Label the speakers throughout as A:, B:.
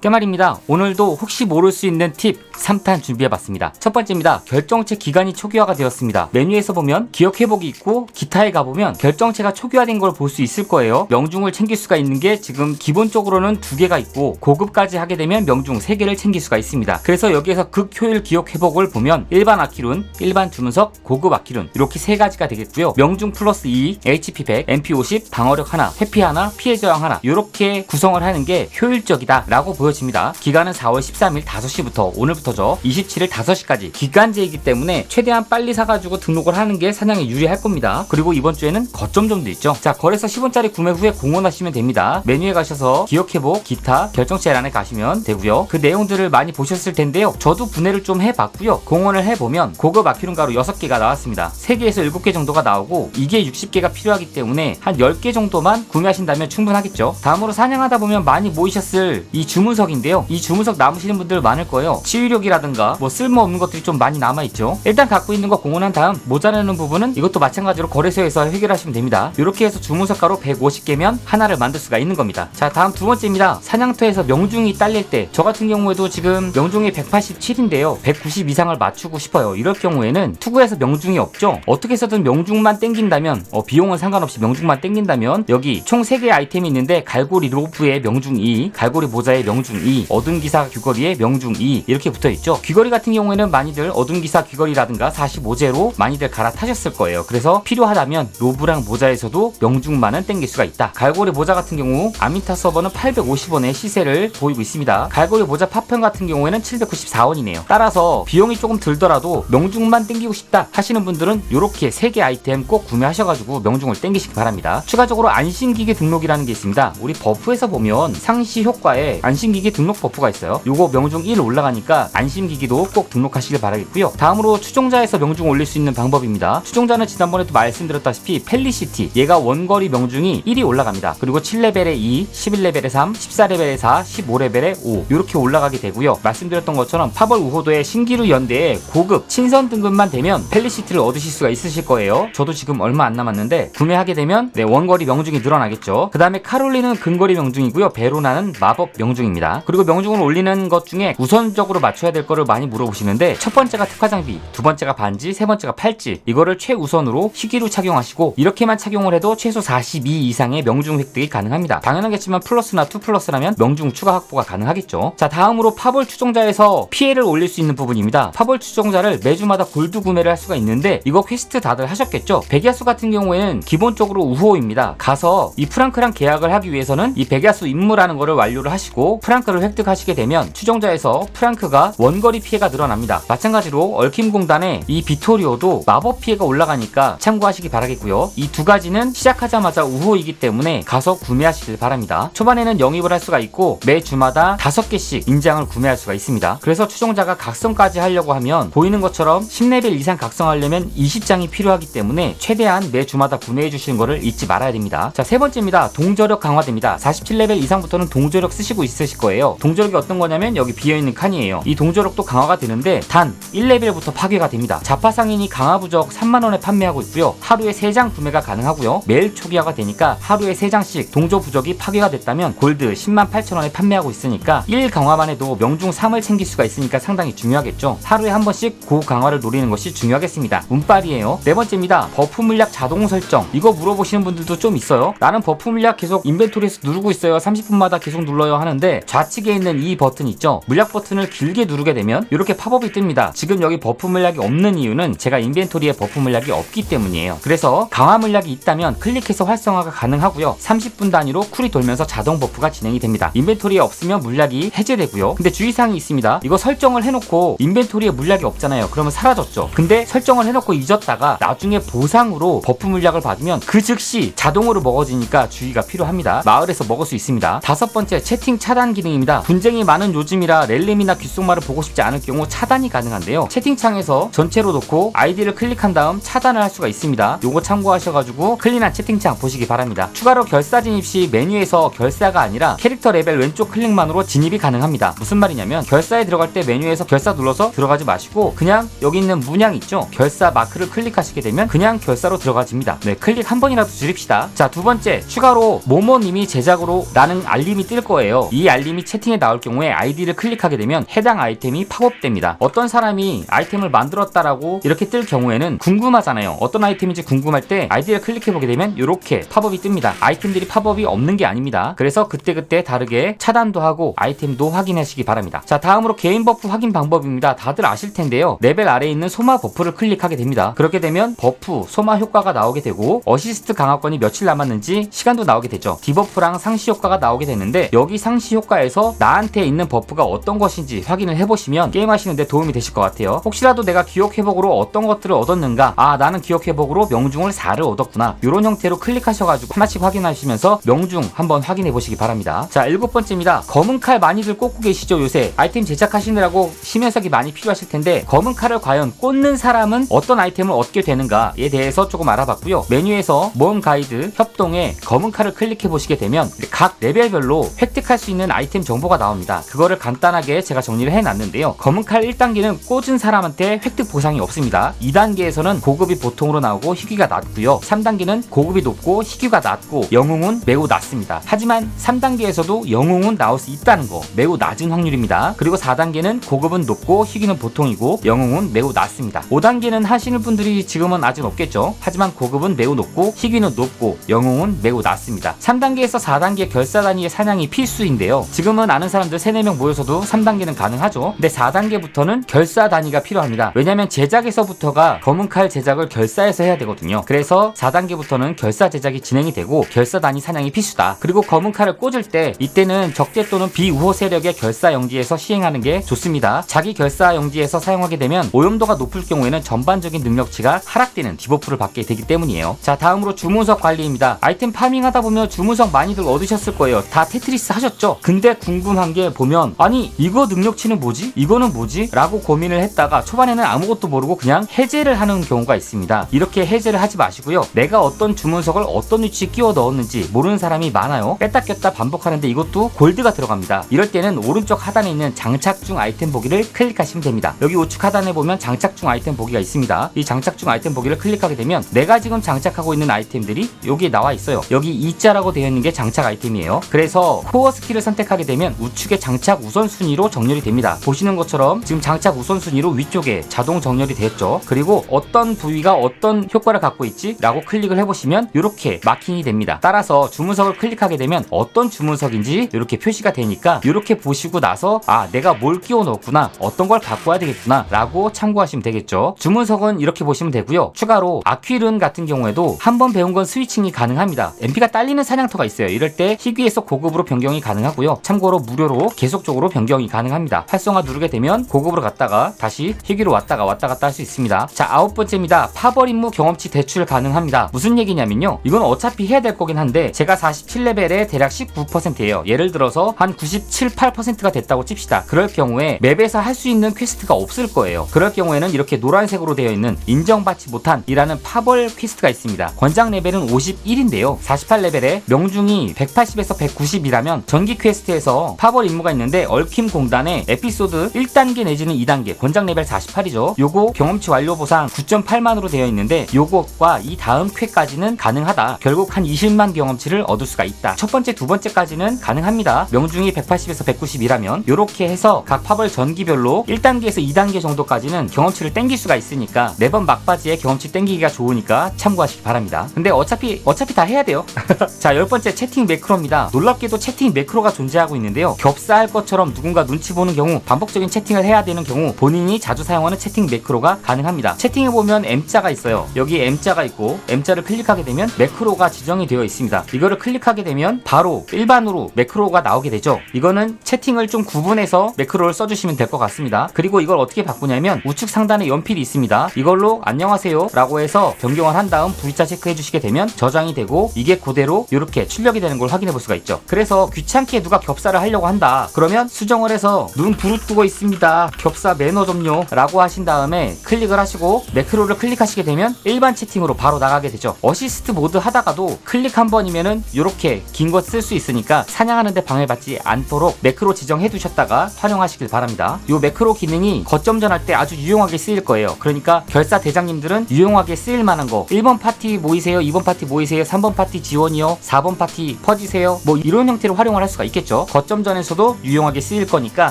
A: 깨말입니다. 오늘도 혹시 모를 수 있는 팁 3탄 준비해봤습니다. 첫 번째입니다. 결정체 기간이 초기화가 되었습니다. 메뉴에서 보면 기억 회복이 있고 기타에 가보면 결정체가 초기화된 걸 볼 수 있을 거예요. 명중을 챙길 수가 있는 게 지금 기본적으로는 두 개가 있고 고급까지 하게 되면 명중 세 개를 챙길 수가 있습니다. 그래서 여기에서 극효율 기억 회복을 보면 일반 아키룬, 일반 주문석, 고급 아키룬 이렇게 세 가지가 되겠고요. 명중 플러스 2, HP 100, MP 50, 방어력 하나, 회피 하나, 피해 저항 하나 이렇게 구성을 하는 게 효율적이다라고 보여 집니다. 기간은 4월 13일 5시부터 오늘부터죠. 27일 5시까지 기간제이기 때문에 최대한 빨리 사가지고 등록을 하는 게 사냥에 유리할 겁니다. 그리고 이번 주에는 거점점도 있죠. 자 거래소 10원짜리 구매 후에 공원하시면 됩니다. 메뉴에 가셔서 기억해보 기타 결정체란에 가시면 되고요. 그 내용들을 많이 보셨을 텐데요. 저도 분해를 좀 해봤고요. 공원을 해보면 고급 아키룬 가루 6개가 나왔습니다. 3개에서 7개 정도가 나오고 이게 60개가 필요하기 때문에 한 10개 정도만 구매하신다면 충분하겠죠. 다음으로 사냥하다 보면 많이 모이셨을 이 주문 석인데요. 이 주문석 남으시는 분들 많을 거예요. 치유력이라든가 뭐 쓸모없는 것들이 좀 많이 남아있죠. 일단 갖고 있는 거 공헌한 다음 모자라는 부분은 이것도 마찬가지로 거래소에서 해결하시면 됩니다. 이렇게 해서 주문석 가루 150개면 하나를 만들 수가 있는 겁니다. 자 다음 두 번째입니다. 사냥터에서 명중이 딸릴 때 저 같은 경우에도 지금 명중이 187인데요. 190 이상을 맞추고 싶어요. 이럴 경우에는 투구에서 명중이 없죠. 어떻게 해서든 명중만 땡긴다면 어, 비용은 상관없이 명중만 땡긴다면 여기 총 3개의 아이템이 있는데 갈고리 로프의 명중 2, 갈고리 모자의 명중 2, 어둠 기사 귀걸이의 명중 2 이렇게 붙어 있죠. 귀걸이 같은 경우에는 많이들 어둠 기사 귀걸이라든가 45제로 많이들 갈아타셨을 거예요. 그래서 필요하다면 로브랑 모자에서도 명중만은 땡길 수가 있다. 갈고리 모자 같은 경우 아미타 서버는 850원의 시세를 보이고 있습니다. 갈고리 모자 파편 같은 경우에는 794원이네요. 따라서 비용이 조금 들더라도 명중만 땡기고 싶다 하시는 분들은 이렇게 3개 아이템 꼭 구매하셔가지고 명중을 땡기시기 바랍니다. 추가적으로 안심기계 등록이라는 게 있습니다. 우리 버프에서 보면 상시 효과에 안심기계 등록 버프가 있어요. 요거 명중 1 올라가니까 안심기기도 꼭 등록하시길 바라겠고요. 다음으로 추종자에서 명중 올릴 수 있는 방법입니다. 추종자는 지난번에도 말씀드렸다시피 펠리시티 얘가 원거리 명중이 1이 올라갑니다. 그리고 7레벨에 2, 11레벨에 3, 14레벨에 4, 15레벨에 5 이렇게 올라가게 되고요. 말씀드렸던 것처럼 파벌 우호도의 신기루 연대의 고급 친선 등급만 되면 펠리시티를 얻으실 수가 있으실 거예요. 저도 지금 얼마 안 남았는데 구매하게 되면 네, 원거리 명중이 늘어나겠죠. 그 다음에 카롤리는 근거리 명중이고요. 베로나는 마법 명중입니다. 그리고 명중을 올리는 것 중에 우선적으로 맞춰야 될 거를 많이 물어보시는데 첫 번째가 특화 장비, 두 번째가 반지, 세 번째가 팔찌. 이거를 최우선으로 희귀로 착용하시고 이렇게만 착용을 해도 최소 42 이상의 명중 획득이 가능합니다. 당연하겠지만 플러스나 2 플러스라면 명중 추가 확보가 가능하겠죠. 자 다음으로 파벌 추종자에서 피해를 올릴 수 있는 부분입니다. 파벌 추종자를 매주마다 골드 구매를 할 수가 있는데 이거 퀘스트 다들 하셨겠죠? 백야수 같은 경우에는 기본적으로 우호입니다. 가서 이 프랑크랑 계약을 하기 위해서는 이 백야수 임무라는 거를 완료를 하시고 프랑 크를 획득하시게 되면 추종자에서 프랑크가 원거리 피해가 늘어납니다. 마찬가지로 공단의 이 비토리오도 마법 피해가 올라가니까 참고하시기 바라겠고요. 이 두 가지는 시작하자마자 우호이기 때문에 가서 구매하시길 바랍니다. 초반에는 영입을 할 수가 있고 매 주마다 다섯 개씩 인장을 구매할 수가 있습니다. 그래서 추종자가 각성까지 하려고 하면 보이는 것처럼 10레벨 이상 각성하려면 20장이 필요하기 때문에 최대한 매 주마다 구매해 주시는 것을 잊지 말아야 됩니다. 자, 세 번째입니다. 동저력 강화됩니다. 47레벨 이상부터는 동저력 쓰시고 있으실 거예요. 동저력이 어떤 거냐면 여기 비어있는 칸이에요. 이 동저력도 강화가 되는데 단 1레벨부터 파괴가 됩니다. 자파상인이 강화 부적 3만원에 판매하고 있고요. 하루에 3장 구매가 가능하고요. 매일 초기화가 되니까 하루에 3장씩 동조 부적이 파괴가 됐다면 골드 10만 8천원에 판매하고 있으니까 1 강화만 해도 명중 3을 챙길 수가 있으니까 상당히 중요하겠죠. 하루에 한 번씩 고 강화를 노리는 것이 중요하겠습니다. 운빨이에요. 네 번째입니다. 버프 물약 자동 설정. 이거 물어보시는 분들도 좀 있어요. 나는 버프 물약 계속 인벤토리에서 누르고 있어요. 30분마다 계속 눌러요 하는데 좌측에 있는 이 버튼 있죠. 물약 버튼을 길게 누르게 되면 이렇게 팝업이 뜹니다. 지금 여기 버프 물약이 없는 이유는 제가 인벤토리에 버프 물약이 없기 때문이에요. 그래서 강화 물약이 있다면 클릭해서 활성화가 가능하고요. 30분 단위로 쿨이 돌면서 자동 버프가 진행이 됩니다. 인벤토리에 없으면 물약이 해제되고요. 근데 주의사항이 있습니다. 이거 설정을 해놓고 인벤토리에 물약이 없잖아요. 그러면 사라졌죠. 근데 설정을 해놓고 잊었다가 나중에 보상으로 버프 물약을 받으면 그 즉시 자동으로 먹어지니까 주의가 필요합니다. 마을에서 먹을 수 있습니다. 다섯 번째 채팅 차단 기능입니다. 분쟁이 많은 요즘이라 렐름이나 귓속말을 보고 싶지 않을 경우 차단이 가능한데요. 채팅창에서 전체로 놓고 아이디를 클릭한 다음 차단을 할 수가 있습니다. 요거 참고하셔가지고 클린한 채팅창 보시기 바랍니다. 추가로 결사 진입 시 메뉴에서 결사가 아니라 캐릭터 레벨 왼쪽 클릭만으로 진입이 가능합니다. 무슨 말이냐면 결사에 들어갈 때 메뉴에서 결사 눌러서 들어가지 마시고 그냥 여기 있는 문양 있죠? 결사 마크를 클릭하시게 되면 그냥 결사로 들어가집니다. 네, 클릭 한 번이라도 줄입시다. 자, 두 번째 추가로 모모님이 제작으로 라는 알림이 뜰 거예요. 이 알림 알림이 채팅에 나올 경우에 아이디를 클릭하게 되면 해당 아이템이 팝업됩니다. 어떤 사람이 아이템을 만들었다라고 이렇게 뜰 경우에는 궁금하잖아요. 어떤 아이템인지 궁금할 때 아이디를 클릭해 보게 되면 이렇게 팝업이 뜹니다. 아이템들이 팝업이 없는 게 아닙니다. 그래서 그때그때 다르게 차단도 하고 아이템도 확인하시기 바랍니다. 자, 다음으로 개인 버프 확인 방법입니다. 다들 아실 텐데요. 레벨 아래에 있는 소마 버프를 클릭하게 됩니다. 그렇게 되면 버프, 소마 효과가 나오게 되고 어시스트 강화권이 며칠 남았는지 시간도 나오게 되죠. 디버프랑 상시 효과가 나오게 되는데 여기 상시 효과 에서 나한테 있는 버프가 어떤 것인지 확인을 해보시면 게임하시는데 도움이 되실 것 같아요. 혹시라도 내가 기억 회복으로 어떤 것들을 얻었는가? 아, 나는 기억 회복으로 명중을 4를 얻었구나. 이런 형태로 클릭하셔가지고 하나씩 확인하시면서 명중 한번 확인해 보시기 바랍니다. 자, 일곱 번째입니다. 검은 칼 많이들 꽂고 계시죠, 요새? 아이템 제작하시느라고 심연석이 많이 필요하실 텐데 검은 칼을 과연 꽂는 사람은 어떤 아이템을 얻게 되는가에 대해서 조금 알아봤고요. 메뉴에서 모험 가이드 협동에 검은 칼을 클릭해 보시게 되면 각 레벨별로 획득할 수 있는 아이템 정보가 나옵니다. 그거를 간단하게 제가 정리를 해놨는데요. 검은 칼 1단계는 꽂은 사람한테 획득 보상이 없습니다. 2단계에서는 고급이 보통으로 나오고 희귀가 낮고요. 3단계는 고급이 높고 희귀가 낮고 영웅은 매우 낮습니다. 하지만 3단계에서도 영웅은 나올 수 있다는 거 매우 낮은 확률입니다. 그리고 4단계는 고급은 높고 희귀는 보통이고 영웅은 매우 낮습니다. 5단계는 하시는 분들이 지금은 아직 없겠죠. 하지만 고급은 매우 높고 희귀는 높고 영웅은 매우 낮습니다. 3단계에서 4단계 결사 단위의 사냥이 필수인데요. 지금은 아는 사람들 3, 4명 모여서도 3단계는 가능하죠. 근데 4단계부터는 결사 단위가 필요합니다. 왜냐면 제작에서부터가 검은 칼 제작을 결사해서 해야 되거든요. 그래서 4단계부터는 결사 제작이 진행이 되고 결사 단위 사냥이 필수다. 그리고 검은 칼을 꽂을 때 이때는 적재 또는 비우호 세력의 결사 영지에서 시행하는 게 좋습니다. 자기 결사 영지에서 사용하게 되면 오염도가 높을 경우에는 전반적인 능력치가 하락되는 디버프를 받게 되기 때문이에요. 자, 다음으로 주문석 관리입니다. 아이템 파밍하다 보면 주문석 많이들 얻으셨을 거예요. 다 테트리스 하셨죠? 근데 궁금한 게 보면 아니 이거 능력치는 뭐지? 이거는 뭐지? 라고 고민을 했다가 초반에는 아무것도 모르고 그냥 해제를 하는 경우가 있습니다. 이렇게 해제를 하지 마시고요. 내가 어떤 주문석을 어떤 위치에 끼워 넣었는지 모르는 사람이 많아요. 뺐다 꼈다 반복하는데 이것도 골드가 들어갑니다. 이럴 때는 오른쪽 하단에 있는 장착 중 아이템 보기를 클릭하시면 됩니다. 여기 우측 하단에 보면 장착 중 아이템 보기가 있습니다. 이 장착 중 아이템 보기를 클릭하게 되면 내가 지금 장착하고 있는 아이템들이 여기에 나와 있어요. 여기 이자라고 되어 있는 게 장착 아이템이에요. 그래서 코어 스킬을 선택하 게 되면 우측에 장착 우선순위로 정렬이 됩니다. 보시는 것처럼 지금 장착 우선순위로 위쪽에 자동 정렬이 됐죠. 그리고 어떤 부위가 어떤 효과를 갖고 있지? 라고 클릭을 해보시면 이렇게 마킹이 됩니다. 따라서 주문석을 클릭하게 되면 어떤 주문석인지 이렇게 표시가 되니까 이렇게 보시고 나서 아 내가 뭘 끼워 넣었구나 어떤 걸 와야 되겠구나 라고 참고하시면 되겠죠. 주문석은 이렇게 보시면 되고요. 추가로 아퀴른 같은 경우에도 한 번 배운 건 스위칭이 가능합니다. MP가 딸리는 사냥터가 있어요. 이럴 때 희귀에서 고급으로 변경이 가능하고요. 참고로 무료로 계속적으로 변경이 가능합니다. 활성화 누르게 되면 고급으로 갔다가 다시 희귀로 왔다가 왔다 갔다 할 수 있습니다. 자 아홉 번째입니다. 파벌 임무 경험치 대출 가능합니다. 무슨 얘기냐면요. 이건 어차피 해야 될 거긴 한데 제가 47레벨에 대략 19%예요. 예를 들어서 한 97, 8%가 됐다고 칩시다. 그럴 경우에 맵에서 할 수 있는 퀘스트가 없을 거예요. 그럴 경우에는 이렇게 노란색으로 되어 있는 인정받지 못한 이라는 파벌 퀘스트가 있습니다. 권장 레벨은 51인데요. 48레벨에 명중이 180에서 190이라면 전기 퀘스트 에서 파벌 임무가 있는데 얽힘 공단의 에피소드 1단계 내지는 2단계 권장 레벨 48이죠. 요거 경험치 완료 보상 9.8만으로 되어 있는데 요것과 이 다음 퀘까지는 가능하다. 결국 한 20만 경험치를 얻을 수가 있다. 첫 번째, 두 번째까지는 가능합니다. 명중이 180에서 190이라면 요렇게 해서 각 파벌 전기별로 1단계에서 2단계 정도까지는 경험치를 땡길 수가 있으니까 매번 막바지에 경험치 땡기기가 좋으니까 참고하시기 바랍니다. 근데 어차피 어차피 다 해야 돼요. 자, 열 번째 채팅 매크로입니다. 놀랍게도 채팅 매크로가 존재 하고 있는데요. 겹사할 것처럼 누군가 눈치 보는 경우 반복적인 채팅을 해야 되는 경우 본인이 자주 사용하는 채팅 매크로가 가능합니다. 채팅에 보면 M자가 있어요. 여기 M자가 있고 M자를 클릭하게 되면 매크로가 지정이 되어 있습니다. 이거를 클릭하게 되면 바로 일반으로 매크로가 나오게 되죠. 이거는 채팅을 좀 구분해서 매크로를 써주시면 될 것 같습니다. 그리고 이걸 어떻게 바꾸냐면 우측 상단에 연필이 있습니다. 이걸로 안녕하세요 라고 해서 변경을 한 다음 V자 체크해 주시게 되면 저장이 되고 이게 그대로 이렇게 출력이 되는 걸 확인해 볼 수가 있죠. 그래서 귀찮게 누가 겹사를 하려고 한다. 그러면 수정을 해서 눈 부릅뜨고 있습니다. 겹사 매너 좀요 라고 하신 다음에 클릭을 하시고 매크로를 클릭하시게 되면 일반 채팅으로 바로 나가게 되죠. 어시스트 모드 하다가도 클릭 한 번이면은 이렇게 긴거쓸수 있으니까 사냥하는데 방해받지 않도록 매크로 지정해 두셨다가 활용하시길 바랍니다. 이 매크로 기능이 거점 전 할 때 아주 유용하게 쓰일 거예요. 그러니까 결사 대장님들은 유용하게 쓰일 만한 거 1번 파티 모이세요, 2번 파티 모이세요, 3번 파티 지원이요, 4번 파티 퍼지세요. 뭐 이런 형태로 활용을 할 수가 있겠죠. 있고요. 거점전에서도 유용하게 쓰일 거니까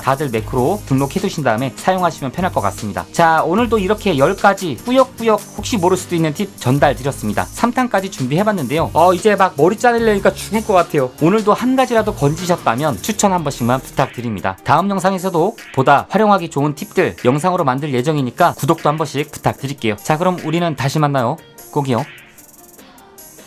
A: 다들 매크로 등록해 두신 다음에 사용하시면 편할 것 같습니다. 자, 오늘도 이렇게 10가지 꾸역꾸역 혹시 모를 수도 있는 팁 전달 드렸습니다. 3탄까지 준비해봤는데요. 어, 이제 막 머리 자르려니까 죽을 것 같아요. 오늘도 한 가지라도 건지셨다면 추천 한 번씩만 부탁드립니다. 다음 영상에서도 보다 활용하기 좋은 팁들 영상으로 만들 예정이니까 구독도 한 번씩 부탁드릴게요. 자, 그럼 우리는 다시 만나요. 꼭이요.